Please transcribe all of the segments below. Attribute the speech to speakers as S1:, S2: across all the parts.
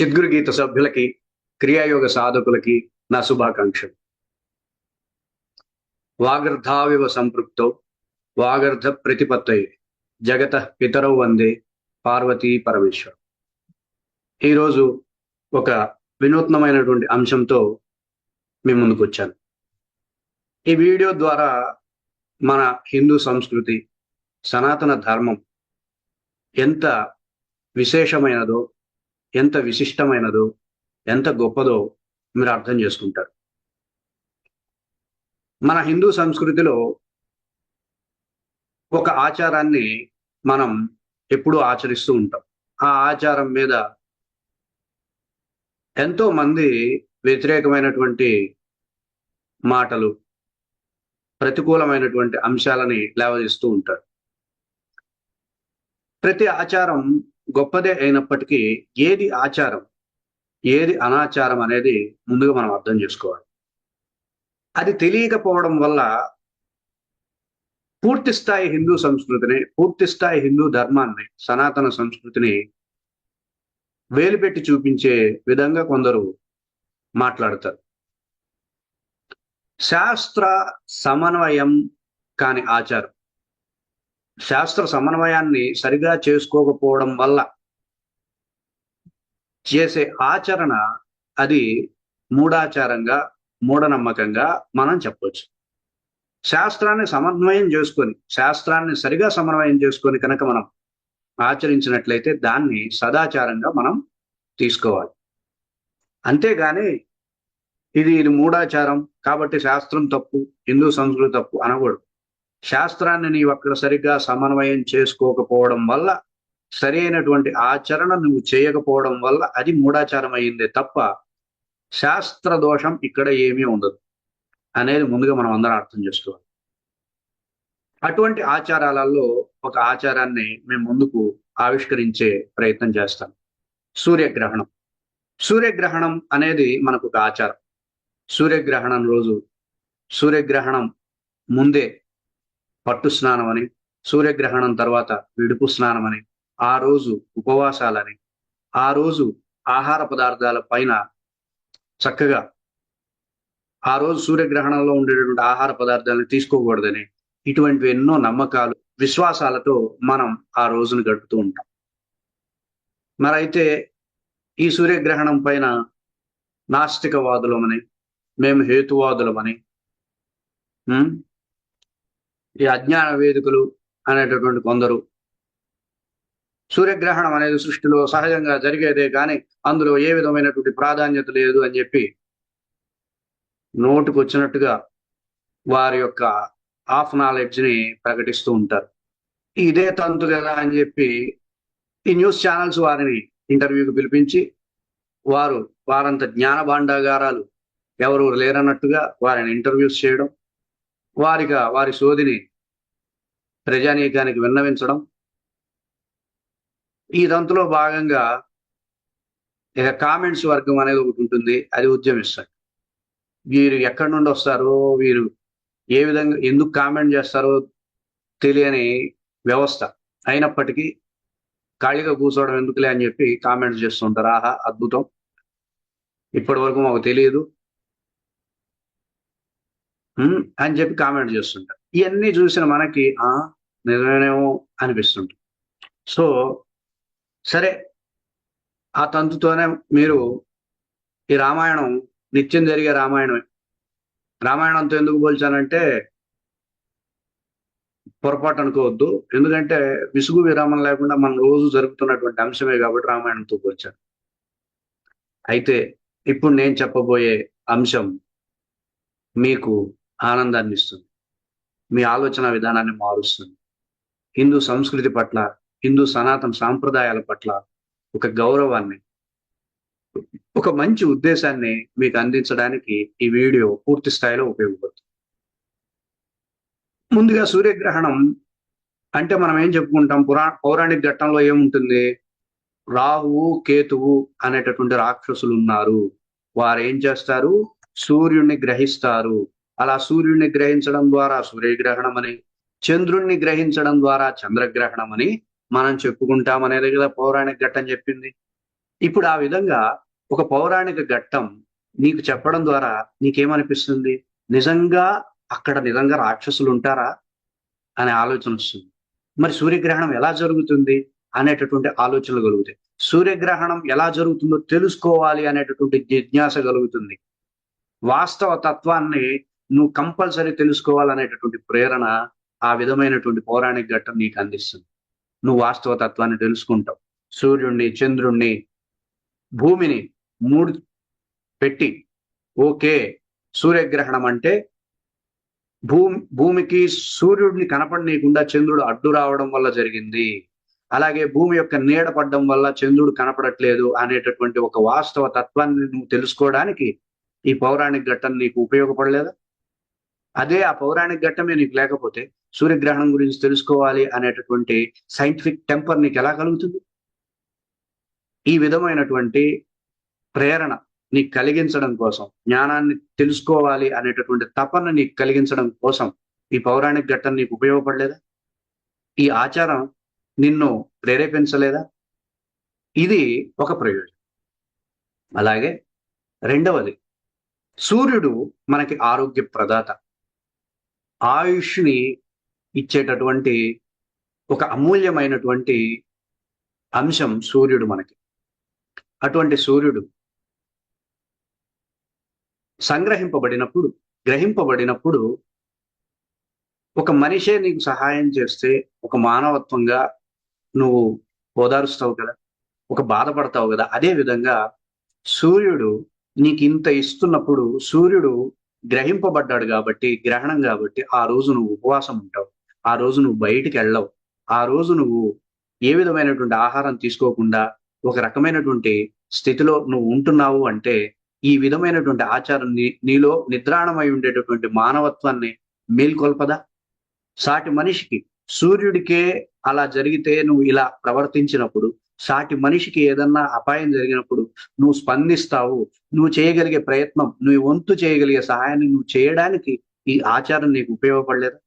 S1: చిద్గురు గీత సభ్యులకి క్రియాయోగ సాధకులకి నా శుభాకాంక్షలు. వాగర్ధావివ సంపృక్తో వాగర్ధ ప్రతిపత్తయే జగత పితరవు వందే పార్వతీ పరమేశ్వర్. ఈరోజు ఒక వినూత్నమైనటువంటి అంశంతో మీ ముందుకు వచ్చాను ఈ వీడియో ద్వారా మన హిందూ సంస్కృతి సనాతన ధర్మం ఎంత విశేషమైనదో ఎంత విశిష్టమైనదో ఎంత గొప్పదో మీరు అర్థం చేసుకుంటారు. మన హిందూ సంస్కృతిలో ఒక ఆచారాన్ని మనం ఎప్పుడూ ఆచరిస్తూ ఉంటాం. ఆ ఆచారం మీద ఎంతో మంది వ్యతిరేకమైనటువంటి మాటలు ప్రతికూలమైనటువంటి అంశాలని లేవదీస్తూ ఉంటారు. ప్రతి ఆచారం గొప్పదే అయినప్పటికీ ఏది ఆచారం ఏది అనాచారం అనేది ముందుగా మనం అర్థం చేసుకోవాలి. అది తెలియకపోవడం వల్ల పూర్తి స్థాయి హిందూ సంస్కృతిని పూర్తి స్థాయి హిందూ ధర్మాన్ని సనాతన సంస్కృతిని వేలుపెట్టి చూపించే విధంగా కొందరు మాట్లాడతారు. శాస్త్ర సమన్వయం కాని ఆచారం శాస్త్ర సమన్వయాన్ని సరిగా చేసుకోకపోవడం వల్ల చేసే ఆచరణ అది మూఢాచారంగా మూఢనమ్మకంగా మనం చెప్పవచ్చు శాస్త్రాన్ని సమన్వయం చేసుకొని శాస్త్రాన్ని సరిగా సమన్వయం చేసుకొని కనుక మనం ఆచరించినట్లయితే దాన్ని సదాచారంగా మనం తీసుకోవాలి. అంతేగాని ఇది ఇది మూఢాచారం కాబట్టి శాస్త్రం తప్పు హిందూ సంస్కృతి తప్పు అనకూడదు. శాస్త్రాన్ని నీవు అక్కడ సరిగ్గా సమన్వయం చేసుకోకపోవడం వల్ల సరి అయినటువంటి ఆచరణ నువ్వు చేయకపోవడం వల్ల అది మూఢాచారం అయిందే తప్ప శాస్త్ర దోషం ఇక్కడ ఏమీ ఉండదు అనేది ముందుగా మనం అందరం అర్థం చేసుకోవాలి. అటువంటి ఆచారాలలో ఒక ఆచారాన్ని మేము ముందుకు ఆవిష్కరించే ప్రయత్నం చేస్తాం. సూర్యగ్రహణం. సూర్యగ్రహణం అనేది మనకు ఒక ఆచారం. సూర్యగ్రహణం రోజు. సూర్యగ్రహణం ముందే పట్టు స్నానం అని సూర్యగ్రహణం తర్వాత విడుపు స్నానం అని ఆ రోజు ఉపవాసాలని ఆ రోజు ఆహార పదార్థాల పైన చక్కగా ఆ రోజు సూర్యగ్రహణంలో ఉండేటటువంటి ఆహార పదార్థాలను తీసుకోకూడదని ఇటువంటి ఎన్నో నమ్మకాలు విశ్వాసాలతో మనం ఆ రోజును గడుపుతూ ఉంటాం. మరైతే ఈ సూర్యగ్రహణం పైన నాస్తికవాదులమని మేము హేతువాదులమని ఈ అజ్ఞాన వేదికలు అనేటటువంటి కొందరు. సూర్యగ్రహణం అనేది సృష్టిలో సహజంగా జరిగేదే కానీ అందులో ఏ విధమైనటువంటి ప్రాధాన్యత లేదు అని చెప్పి నోటుకు వచ్చినట్టుగా వారి యొక్క హాఫ్ నాలెడ్జ్ని ప్రకటిస్తూ ఉంటారు. ఇదే తంతు కదా అని చెప్పి ఈ న్యూస్ ఛానల్స్ వారిని ఇంటర్వ్యూకి పిలిపించి వారు వారంత జ్ఞాన భాండాగారాలు ఎవరు లేరన్నట్టుగా వారిని ఇంటర్వ్యూస్ చేయడం వారిగా వారి సోదిని ప్రజానీకానికి విన్నవించడం. ఈ దంతులో భాగంగా ఇక కామెంట్స్ వర్గం అనేది ఒకటి ఉంటుంది. అది ఉద్యమిస్తారు. వీరు ఎక్కడి నుండి వస్తారో వీరు ఏ విధంగా ఎందుకు కామెంట్ చేస్తారో తెలియని వ్యవస్థ. అయినప్పటికీ ఖాళీగా కూర్చోవడం ఎందుకులే అని చెప్పి కామెంట్స్ చేస్తుంటారు. ఆహా అద్భుతం. ఇప్పటి వరకు మాకు తెలియదు. అని చెప్పి కామెంట్ చేస్తుంటారు. ఇవన్నీ చూసిన మనకి ఆ నిజమేనేమో అనిపిస్తుంటుంది. సో సరే ఆ తంతుతోనే మీరు ఈ రామాయణం నిత్యం జరిగే రామాయణమే. రామాయణంతో ఎందుకు పోల్చానంటే పొరపాటు అనుకోవద్దు. ఎందుకంటే విసుగు విరామం లేకుండా మనం రోజు జరుగుతున్నటువంటి అంశమే కాబట్టి రామాయణంతో పోల్చాను. అయితే ఇప్పుడు నేను చెప్పబోయే అంశం మీకు ఆనందాన్ని ఇస్తుంది. మీ ఆలోచన విధానాన్ని మారుస్తుంది. హిందూ సంస్కృతి పట్ల హిందూ సనాతన సాంప్రదాయాల పట్ల ఒక గౌరవాన్ని ఒక మంచి ఉద్దేశాన్ని మీకు అందించడానికి ఈ వీడియో పూర్తి స్థాయిలో ఉపయోగపడుతుంది. ముందుగా సూర్యగ్రహణం అంటే మనం ఏం చెప్పుకుంటాం? పురా పౌరాణిక ఘట్టంలో ఏముంటుంది? రాహువు కేతువు అనేటటువంటి రాక్షసులు ఉన్నారు. వారు ఏం చేస్తారు? సూర్యుడిని గ్రహిస్తారు. అలా సూర్యుడిని గ్రహించడం ద్వారా సూర్యగ్రహణం అని చంద్రుణ్ణి గ్రహించడం ద్వారా చంద్రగ్రహణం అని మనం చెప్పుకుంటామనేది కదా పౌరాణిక ఘట్టం చెప్పింది. ఇప్పుడు ఆ విధంగా ఒక పౌరాణిక ఘట్టం నీకు చెప్పడం ద్వారా నీకేమనిపిస్తుంది? నిజంగా అక్కడ నిజంగా రాక్షసులు ఉంటారా? అనే ఆలోచన వస్తుంది. మరి సూర్యగ్రహణం ఎలా జరుగుతుంది? అనేటటువంటి ఆలోచనలు కలుగుతాయి. సూర్యగ్రహణం ఎలా జరుగుతుందో తెలుసుకోవాలి అనేటటువంటి జిజ్ఞాస కలుగుతుంది. వాస్తవ తత్వాన్ని నువ్వు కంపల్సరీ తెలుసుకోవాలనేటటువంటి ప్రేరణ ఆ విధమైనటువంటి పౌరాణిక ఘట్టం నీకు అందిస్తుంది. నువ్వు వాస్తవ తత్వాన్ని తెలుసుకుంటావు. సూర్యుణ్ణి చంద్రుణ్ణి భూమిని మూడు పెట్టి ఓకే సూర్యగ్రహణం అంటే భూమి భూమికి సూర్యుడిని కనపడనీయకుండా చంద్రుడు అడ్డు రావడం వల్ల జరిగింది. అలాగే భూమి యొక్క నీడ పడడం వల్ల చంద్రుడు కనపడట్లేదు అనేటటువంటి ఒక వాస్తవ తత్వాన్ని నువ్వు తెలుసుకోవడానికి ఈ పౌరాణిక ఘట్టం నీకు ఉపయోగపడలేదా? అదే ఆ పౌరాణిక ఘట్టమే నీకు లేకపోతే సూర్యగ్రహణం గురించి తెలుసుకోవాలి అనేటటువంటి సైంటిఫిక్ టెంపర్ నీకు ఎలా కలుగుతుంది? ఈ విధమైనటువంటి ప్రేరణ నీకు కలిగించడం కోసం జ్ఞానాన్ని తెలుసుకోవాలి అనేటటువంటి తపన నీకు కలిగించడం కోసం ఈ పౌరాణిక ఘట్టం నీకు ఉపయోగపడలేదా? ఈ ఆచారం నిన్ను ప్రేరేపించలేదా? ఇది ఒక ప్రయోజనం. అలాగే రెండవది సూర్యుడు మనకి ఆరోగ్య ప్రదాత. ఆయుష్ని ఇచ్చేటటువంటి ఒక అమూల్యమైనటువంటి అంశం సూర్యుడు మనకి. అటువంటి సూర్యుడు సంగ్రహింపబడినప్పుడు గ్రహింపబడినప్పుడు ఒక మనిషే నీకు సహాయం చేస్తే ఒక మానవత్వంగా నువ్వు ఓదారుస్తావు కదా ఒక బాధపడతావు కదా అదే విధంగా సూర్యుడు నీకు ఇంత ఇస్తున్నప్పుడు సూర్యుడు గ్రహింపబడ్డాడు కాబట్టి గ్రహణం కాబట్టి ఆ రోజు నువ్వు ఉపవాసం ఉంటావు. ఆ రోజు నువ్వు బయటికి వెళ్ళవు. ఆ రోజు నువ్వు ఏ విధమైనటువంటి ఆహారం తీసుకోకుండా ఒక రకమైనటువంటి స్థితిలో నువ్వు ఉంటున్నావు అంటే ఈ విధమైనటువంటి ఆచారం నీ నీలో నిద్రాణమై ఉండేటటువంటి మానవత్వాన్ని మేల్కొల్పదా? సాటి మనిషికి సూర్యుడికే అలా జరిగితే నువ్వు ఇలా ప్రవర్తించినప్పుడు సాటి మనిషికి ఏదన్నా అపాయం జరిగినప్పుడు నువ్వు స్పందిస్తావు నువ్వు చేయగలిగే ప్రయత్నం నువ్వు వంతు చేయగలిగే సహాయాన్ని నువ్వు చేయడానికి ఈ ఆచారం నీకు ఉపయోగపడలేదు?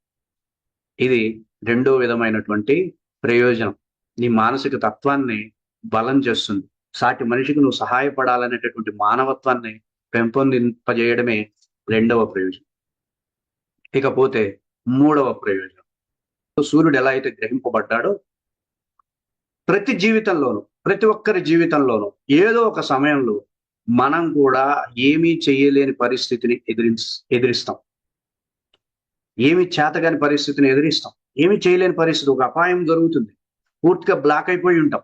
S1: ఇది రెండో విధమైనటువంటి ప్రయోజనం. నీ మానసిక తత్వాన్ని బలం చేస్తుంది. సాటి మనిషికి నువ్వు సహాయపడాలనేటటువంటి మానవత్వాన్ని పెంపొందింపజేయడమే రెండవ ప్రయోజనం. ఇకపోతే మూడవ ప్రయోజనం. సూర్యుడు ఎలా అయితే గ్రహింపబడ్డాడో ప్రతి జీవితంలోనూ ప్రతి ఒక్కరి జీవితంలోనూ ఏదో ఒక సమయంలో మనం కూడా ఏమీ చేయలేని పరిస్థితిని ఎదిరి ఎదిరిస్తాం. ఏమి చేతగాని పరిస్థితిని ఎదిరిస్తాం. ఏమి చేయలేని పరిస్థితి ఒక అపాయం జరుగుతుంది. పూర్తిగా బ్లాక్ అయిపోయి ఉంటాం.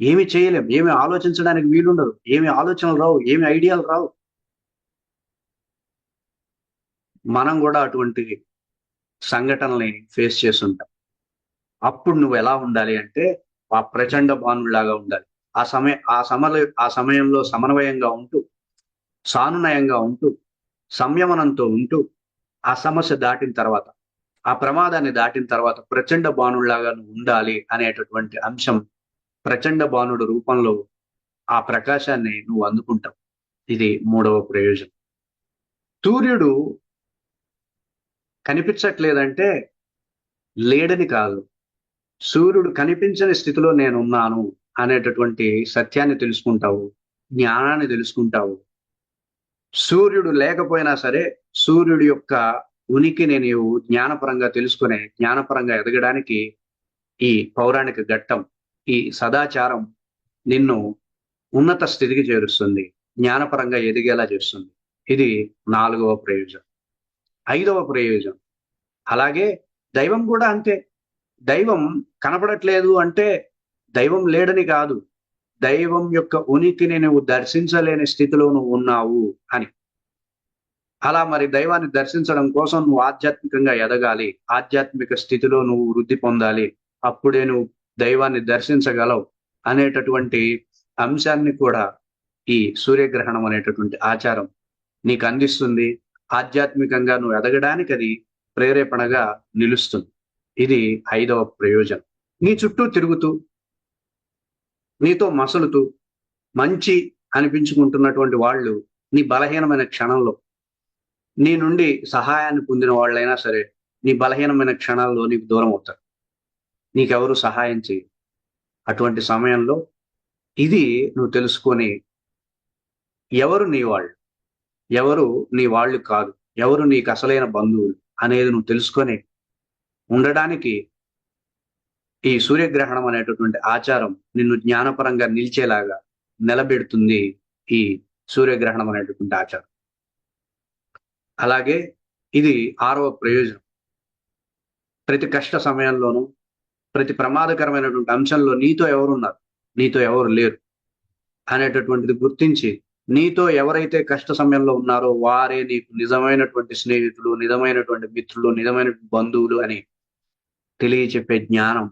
S1: ఏమి చేయలేం ఏమి ఆలోచించడానికి వీలుండదు. ఏమి ఆలోచనలు రావు. ఏమి ఐడియాలు రావు. మనం కూడా అటువంటి సంఘటనల్ని ఫేస్ చేస్తుంటాం. అప్పుడు నువ్వు ఎలా ఉండాలి అంటే ఆ ప్రచండ బాణుల్లాగా ఉండాలి. ఆ సమయ ఆ సమల ఆ సమయంలో సమన్వయంగా ఉంటూ సానునయంగా ఉంటూ సంయమనంతో ఉంటూ ఆ సమస్య దాటిన తర్వాత ఆ ప్రమాదాన్ని దాటిన తర్వాత ప్రచండ బాణుల్లాగా నువ్వు ఉండాలి అనేటటువంటి అంశం ప్రచండ బాణుడు రూపంలో ఆ ప్రకాశాన్ని నువ్వు అందుకుంటావు. ఇది మూడవ ప్రయోజనం. సూర్యుడు కనిపించట్లేదంటే లేడని కాదు. సూర్యుడు కనిపించని స్థితిలో నేనున్నాను అనేటటువంటి సత్యాన్ని తెలుసుకుంటావు జ్ఞానాన్ని తెలుసుకుంటావు. సూర్యుడు లేకపోయినా సరే సూర్యుడి యొక్క ఉనికిని నీవు జ్ఞానపరంగా తెలుసుకునే జ్ఞానపరంగా ఎదగడానికి ఈ పౌరాణిక ఘట్టం ఈ సదాచారం నిన్ను ఉన్నత స్థితికి చేరుస్తుంది జ్ఞానపరంగా ఎదిగేలా చేస్తుంది. ఇది నాలుగవ ప్రయోజనం. ఐదవ ప్రయోజనం. అలాగే దైవం కూడా అంతే. దైవం కనపడట్లేదు అంటే దైవం లేడని కాదు. దైవం యొక్క ఉనికిని నువ్వు దర్శించలేని స్థితిలో నువ్వు ఉన్నావు అని. అలా మరి దైవాన్ని దర్శించడం కోసం నువ్వు ఆధ్యాత్మికంగా ఎదగాలి. ఆధ్యాత్మిక స్థితిలో నువ్వు వృద్ధి పొందాలి. అప్పుడే నువ్వు దైవాన్ని దర్శించగలవు అనేటటువంటి అంశాన్ని కూడా ఈ సూర్యగ్రహణం అనేటటువంటి ఆచారం నీకు అందిస్తుంది. ఆధ్యాత్మికంగా నువ్వు ఎదగడానికి అది ప్రేరేపణగా నిలుస్తుంది. ఇది ఐదవ ప్రయోజనం. నీ చుట్టూ తిరుగుతూ నీతో మసలుతూ మంచి అనిపించుకుంటున్నటువంటి వాళ్ళు నీ బలహీనమైన క్షణంలో నీ నుండి సహాయాన్ని పొందిన వాళ్ళైనా సరే నీ బలహీనమైన క్షణాల్లో నీకు దూరం అవుతారు. నీకెవరు సహాయం చేయరు అటువంటి సమయంలో ఇది నువ్వు తెలుసుకొని ఎవరు నీ వాళ్ళు ఎవరు నీ వాళ్ళు కాదు ఎవరు నీకు అసలైన బంధువులు అనేది నువ్వు తెలుసుకొని ఉండడానికి ఈ సూర్యగ్రహణం అనేటటువంటి ఆచారం నిన్ను జ్ఞానపరంగా నిలిచేలాగా నిలబెడుతుంది ఈ సూర్యగ్రహణం అనేటటువంటి ఆచారం. అలాగే ఇది ఆరవ ప్రయోజనం. ప్రతి కష్ట సమయంలోనూ ప్రతి ప్రమాదకరమైనటువంటి అంశంలో నీతో ఎవరున్నారు? నీతో ఎవరు లేరు? అనేటటువంటిది గుర్తించి నీతో ఎవరైతే కష్ట సమయంలో ఉన్నారో వారే నీకు నిజమైనటువంటి స్నేహితులు నిజమైనటువంటి మిత్రులు నిజమైన బంధువులు అని తెలియచెప్పే జ్ఞానం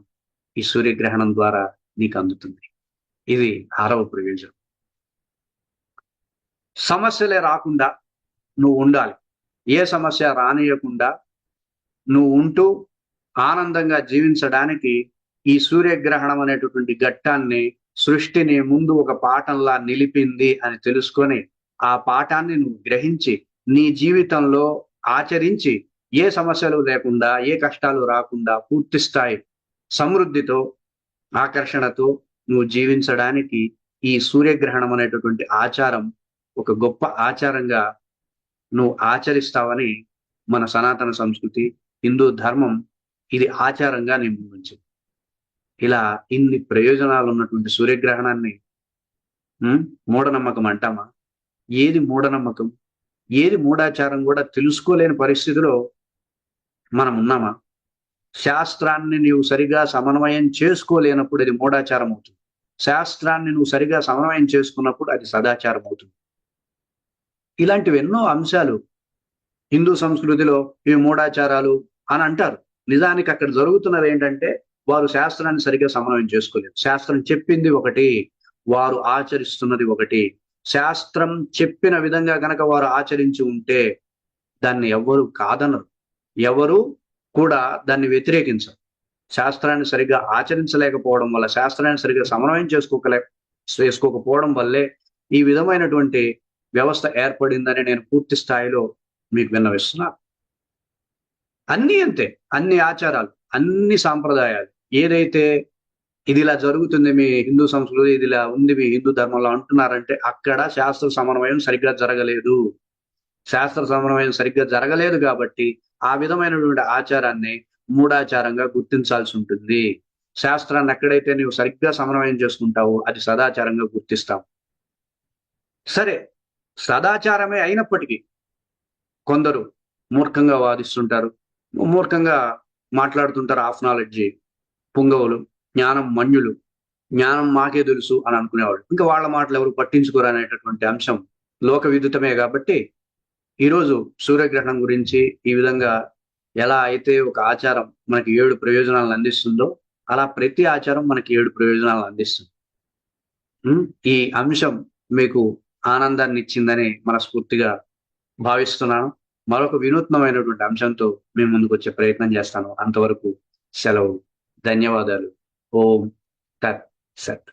S1: ఈ సూర్యగ్రహణం ద్వారా నీకు అందుతుంది. ఇది ఆరవ ప్రయోజనం. సమస్యలే రాకుండా నువ్వు ఉండాలి. ఏ సమస్య రానియకుండా నువ్వు ఉంటూ ఆనందంగా జీవించడానికి ఈ సూర్యగ్రహణం అనేటటువంటి ఘట్టాన్ని సృష్టిని ముందు ఒక పాఠంలా నిలిపింది అని తెలుసుకొని ఆ పాఠాన్ని నువ్వు గ్రహించి నీ జీవితంలో ఆచరించి ఏ సమస్యలు లేకుండా ఏ కష్టాలు రాకుండా పూర్తి స్థాయి సమృద్ధితో ఆకర్షణతో నువ్వు జీవించడానికి ఈ సూర్యగ్రహణం అనేటటువంటి ఆచారం ఒక గొప్ప ఆచారంగా నువ్వు ఆచరిస్తావని మన సనాతన సంస్కృతి హిందూ ధర్మం ఇది ఆచారంగా నేను ఇలా ఇన్ని ప్రయోజనాలు ఉన్నటువంటి సూర్యగ్రహణాన్ని మూఢనమ్మకం అంటామా? ఏది మూఢనమ్మకం? ఏది మూఢాచారం కూడా తెలుసుకోలేని పరిస్థితిలో మనం ఉన్నామా శాస్త్రాన్ని నువ్వు సరిగా సమన్వయం చేసుకోలేనప్పుడు అది మూఢాచారం అవుతుంది శాస్త్రాన్ని నువ్వు సరిగా సమన్వయం చేసుకున్నప్పుడు అది సదాచారం అవుతుంది ఇలాంటివి ఎన్నో అంశాలు హిందూ సంస్కృతిలో ఈ మూఢాచారాలు అని అంటారు. నిజానికి అక్కడ జరుగుతున్నది ఏంటంటే వారు శాస్త్రాన్ని సరిగ్గా సమన్వయం చేసుకోలేదు. శాస్త్రం చెప్పింది ఒకటి వారు ఆచరిస్తున్నది ఒకటి. శాస్త్రం చెప్పిన విధంగా గనక వారు ఆచరించి ఉంటే దాన్ని ఎవ్వరూ కాదనరు. ఎవరు కూడా దాన్ని వ్యతిరేకించరు. శాస్త్రాన్ని సరిగ్గా ఆచరించలేకపోవడం వల్ల శాస్త్రాన్ని సరిగ్గా సమన్వయం చేసుకోకలే చేసుకోకపోవడం వల్లే ఈ విధమైనటువంటి వ్యవస్థ ఏర్పడిందని నేను పూర్తి స్థాయిలో మీకు విన్నవిస్తున్నా. అన్ని అంతే అన్ని ఆచారాలు అన్ని సాంప్రదాయాలు. ఏదైతే ఇది ఇలా జరుగుతుంది మీ హిందూ సంస్కృతి ఇది ఇలా ఉంది మీ హిందూ ధర్మంలో అంటున్నారంటే అక్కడ శాస్త్ర సమన్వయం సరిగ్గా జరగలేదు. శాస్త్ర సమన్వయం సరిగ్గా జరగలేదు కాబట్టి ఆ విధమైనటువంటి ఆచారాన్ని మూఢాచారంగా గుర్తించాల్సి ఉంటుంది. శాస్త్రాన్ని ఎక్కడైతే నువ్వు సరిగ్గా సమన్వయం చేసుకుంటావో అది సదాచారంగా గుర్తిస్తావు సరే సదాచారమే అయినప్పటికీ కొందరు మూర్ఖంగా వాదిస్తుంటారు. మూర్ఖంగా మాట్లాడుతుంటారు ఆఫ్ నాలెడ్జి పుంగవులు జ్ఞానం మన్యులు జ్ఞానం మాకే తెలుసు అని అనుకునేవాళ్ళు. ఇంకా వాళ్ళ మాటలు ఎవరు పట్టించుకోరు అనేటటువంటి అంశం లోక విదితమే కాబట్టి ఈరోజు సూర్యగ్రహణం గురించి ఈ విధంగా ఎలా అయితే ఒక ఆచారం మనకి ఏడు ప్రయోజనాలను అందిస్తుందో అలా ప్రతి ఆచారం మనకి ఏడు ప్రయోజనాలను అందిస్తుంది. ఈ అంశం మీకు ఆనందాన్ని ఇచ్చిందని మనస్ఫూర్తిగా భావిస్తున్నాను. మరొక వినూత్నమైనటువంటి అంశంతో మేము ముందుకు వచ్చే ప్రయత్నం చేస్తాను. అంతవరకు సెలవు. ధన్యవాదాలు. ఓం తత్ సత్.